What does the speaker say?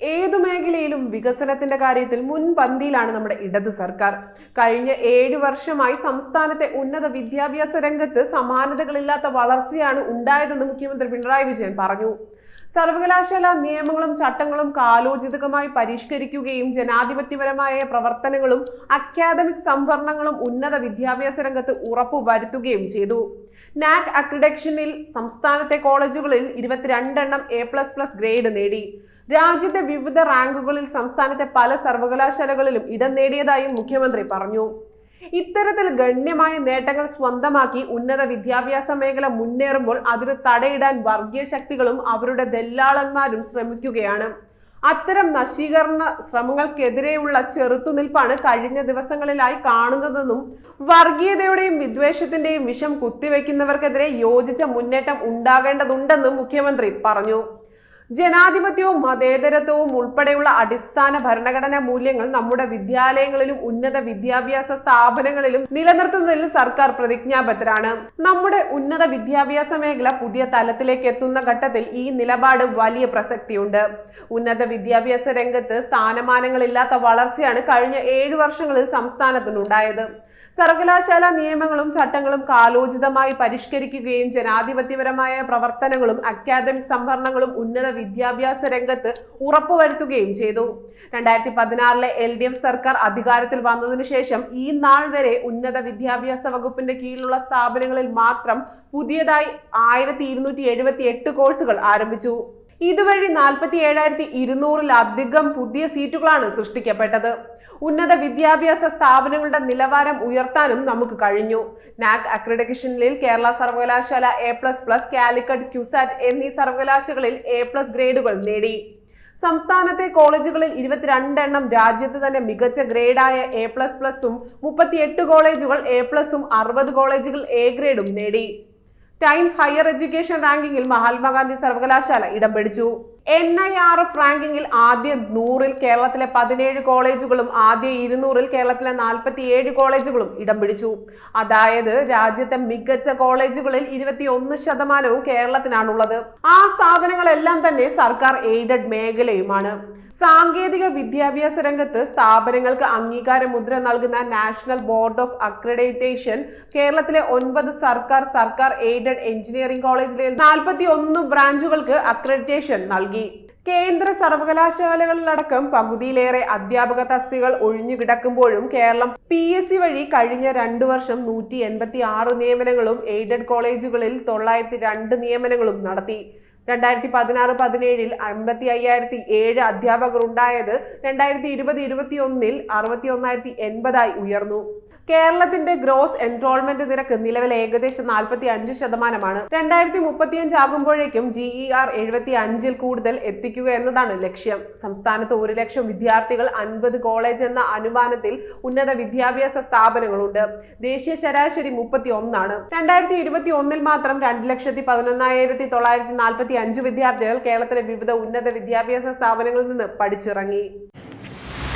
ഏതു മേഖലയിലും വികസനത്തിന്റെ കാര്യത്തിൽ മുൻപന്തിയിലാണ് നമ്മുടെ ഇടത് സർക്കാർ. കഴിഞ്ഞ ഏഴു വർഷമായി സംസ്ഥാനത്തെ ഉന്നത വിദ്യാഭ്യാസ രംഗത്ത് സമാനതകളില്ലാത്ത വളർച്ചയാണ് ഉണ്ടായതെന്ന് മുഖ്യമന്ത്രി പിണറായി വിജയൻ പറഞ്ഞു. സർവകലാശാല നിയമങ്ങളും ചട്ടങ്ങളും കാലോചിതമായി പരിഷ്കരിക്കുകയും ജനാധിപത്യപരമായ പ്രവർത്തനങ്ങളും അക്കാദമിക് സംവരണങ്ങളും ഉന്നത വിദ്യാഭ്യാസ രംഗത്ത് ഉറപ്പുവരുത്തുകയും ചെയ്തു. നാക് അക്രിഡക്ഷനിൽ സംസ്ഥാനത്തെ കോളേജുകളിൽ ഇരുപത്തിരണ്ടെണ്ണം എ പ്ലസ് പ്ലസ് ഗ്രേഡ് നേടി. രാജ്യത്തെ വിവിധ റാങ്കുകളിൽ സംസ്ഥാനത്തെ പല സർവകലാശാലകളിലും ഇടം നേടിയതായും മുഖ്യമന്ത്രി പറഞ്ഞു. ഇത്തരത്തിൽ ഗണ്യമായ നേട്ടങ്ങൾ സ്വന്തമാക്കി ഉന്നത വിദ്യാഭ്യാസ മേഖല മുന്നേറുമ്പോൾ അതിന് തടയിടാൻ വർഗീയ ശക്തികളും അവരുടെ ദല്ലാളന്മാരും ശ്രമിക്കുകയാണ്. അത്തരം നശീകരണ ശ്രമങ്ങൾക്കെതിരെയുള്ള ചെറുത്തുനിൽപ്പാണ് കഴിഞ്ഞ ദിവസങ്ങളിലായി കാണുന്നതെന്നും വർഗീയതയുടെയും വിദ്വേഷത്തിന്റെയും വിഷം കുത്തിവെക്കുന്നവർക്കെതിരെ യോജിച്ച മുന്നേറ്റം ഉണ്ടാകേണ്ടതുണ്ടെന്നും മുഖ്യമന്ത്രി പറഞ്ഞു. ജനാധിപത്യവും മതേതരത്വവും ഉൾപ്പെടെയുള്ള അടിസ്ഥാന ഭരണഘടനാ മൂല്യങ്ങൾ നമ്മുടെ വിദ്യാലയങ്ങളിലും ഉന്നത വിദ്യാഭ്യാസ സ്ഥാപനങ്ങളിലും നിലനിർത്തുന്നതിൽ സർക്കാർ പ്രതിജ്ഞാബദ്ധരാണ്. നമ്മുടെ ഉന്നത വിദ്യാഭ്യാസ മേഖല പുതിയ തലത്തിലേക്ക് എത്തുന്ന ഘട്ടത്തിൽ ഈ നിലപാട് വലിയ പ്രസക്തിയുണ്ട്. ഉന്നത വിദ്യാഭ്യാസ രംഗത്ത് സ്ഥാനമാനങ്ങളില്ലാത്ത വളർച്ചയാണ് കഴിഞ്ഞ ഏഴു വർഷങ്ങളിൽ സംസ്ഥാനത്തിനുണ്ടായത്. സർവകലാശാല നിയമങ്ങളും ചട്ടങ്ങളും കാലോചിതമായി പരിഷ്കരിക്കുകയും ജനാധിപത്യപരമായ പ്രവർത്തനങ്ങളും അക്കാദമിക് സംവരണങ്ങളും ഉന്നത വിദ്യാഭ്യാസ രംഗത്ത് ഉറപ്പുവരുത്തുകയും ചെയ്തു. രണ്ടായിരത്തി പതിനാറിലെ എൽ ഡി എഫ് സർക്കാർ അധികാരത്തിൽ വന്നതിനു ശേഷം ഈ നാൾ വരെ ഉന്നത വിദ്യാഭ്യാസ വകുപ്പിന്റെ കീഴിലുള്ള സ്ഥാപനങ്ങളിൽ മാത്രം പുതിയതായി ആയിരത്തി ഇരുന്നൂറ്റി എഴുപത്തി എട്ട് കോഴ്സുകൾ ആരംഭിച്ചു. ഇതുവഴി നാൽപ്പത്തി ഏഴായിരത്തി ഇരുന്നൂറിലധികം പുതിയ സീറ്റുകളാണ് സൃഷ്ടിക്കപ്പെട്ടത്. ഉന്നത വിദ്യാഭ്യാസ സ്ഥാപനങ്ങളുടെ നിലവാരം ഉയർത്താനും നമുക്ക് കഴിഞ്ഞു. നാക് അക്രഡിക്കേഷനിൽ കേരള സർവകലാശാല A plus plus Calicut CUSAT എന്നീ സർവകലാശാലകളിൽ എ പ്ലസ് ഗ്രേഡുകൾ നേടി. സംസ്ഥാനത്തെ കോളേജുകളിൽ ഇരുപത്തിരണ്ടെണ്ണം രാജ്യത്ത് തന്നെ മികച്ച ഗ്രേഡായ എ പ്ലസ് പ്ലസും മുപ്പത്തിയെട്ട് കോളേജുകൾ എ പ്ലസും അറുപത് കോളേജുകൾ എ ഗ്രേഡും നേടി. ടൈംസ് ഹയർ എഡ്യൂക്കേഷൻ റാങ്കിങ്ങിൽ മഹാത്മാഗാന്ധി സർവകലാശാല ഇടം പിടിച്ചു. എൻ ഐ ആർ എഫ് റാങ്കിങ്ങിൽ ആദ്യ നൂറിൽ കേരളത്തിലെ പതിനേഴ് കോളേജുകളും ആദ്യ ഇരുന്നൂറിൽ കേരളത്തിലെ നാൽപ്പത്തി ഏഴ് കോളേജുകളും ഇടം പിടിച്ചു. അതായത് രാജ്യത്തെ മികച്ച കോളേജുകളിൽ ഇരുപത്തി ഒന്ന് ശതമാനവും കേരളത്തിനാണുള്ളത്. ആ സ്ഥാപനങ്ങളെല്ലാം തന്നെ സർക്കാർ എയ്ഡഡ് മേഖലയുമാണ്. സാങ്കേതിക വിദ്യാഭ്യാസ രംഗത്ത് സ്ഥാപനങ്ങൾക്ക് അംഗീകാര മുദ്ര നൽകുന്ന നാഷണൽ ബോർഡ് ഓഫ് അക്രഡിറ്റേഷൻ കേരളത്തിലെ ഒൻപത് സർക്കാർ സർക്കാർ എയ്ഡഡ് എഞ്ചിനീയറിംഗ് കോളേജിലെ നാൽപ്പത്തി ഒന്ന് ബ്രാഞ്ചുകൾക്ക് അക്രഡിറ്റേഷൻ നൽകി. കേന്ദ്ര സർവകലാശാലകളിലടക്കം പകുതിയിലേറെ അധ്യാപക തസ്തികൾ ഒഴിഞ്ഞുകിടക്കുമ്പോഴും കേരളം പി എസ് സി വഴി കഴിഞ്ഞ രണ്ടു വർഷം നൂറ്റി എൺപത്തി ആറ് നിയമനങ്ങളും എയ്ഡഡ് കോളേജുകളിൽ തൊള്ളായിരത്തി രണ്ട് നിയമനങ്ങളും നടത്തി. രണ്ടായിരത്തി പതിനാറ് പതിനേഴിൽ അമ്പത്തി അയ്യായിരത്തി ഏഴ് അധ്യാപകർ ഉണ്ടായത് രണ്ടായിരത്തി ഇരുപത് ഇരുപത്തി ഒന്നിൽ അറുപത്തി ഒന്നായിരത്തി എൺപതായി ഉയർന്നു. കേരളത്തിന്റെ ഗ്രോസ് എൻറോൾമെന്റ് നിരക്ക് നിലവിൽ ഏകദേശം നാൽപ്പത്തി അഞ്ച് ശതമാനമാണ്. രണ്ടായിരത്തി മുപ്പത്തിയഞ്ച് ആകുമ്പോഴേക്കും ജി ഇ ആർ എഴുപത്തി അഞ്ചിൽ കൂടുതൽ എത്തിക്കുക എന്നതാണ് ലക്ഷ്യം. സംസ്ഥാനത്ത് ഒരു ലക്ഷം വിദ്യാർത്ഥികൾ അൻപത് കോളേജ് എന്ന അനുമാനത്തിൽ ഉന്നത വിദ്യാഭ്യാസ സ്ഥാപനങ്ങളുണ്ട്. ദേശീയ ശരാശരി മുപ്പത്തി ഒന്നാണ് രണ്ടായിരത്തി ഇരുപത്തി ഒന്നിൽ മാത്രം രണ്ട് ലക്ഷത്തി പതിനൊന്നായിരത്തി തൊള്ളായിരത്തി നാൽപ്പത്തി അഞ്ച് വിദ്യാർത്ഥികൾ കേരളത്തിലെ വിവിധ ഉന്നത വിദ്യാഭ്യാസ സ്ഥാപനങ്ങളിൽ നിന്ന് പഠിച്ചിറങ്ങി.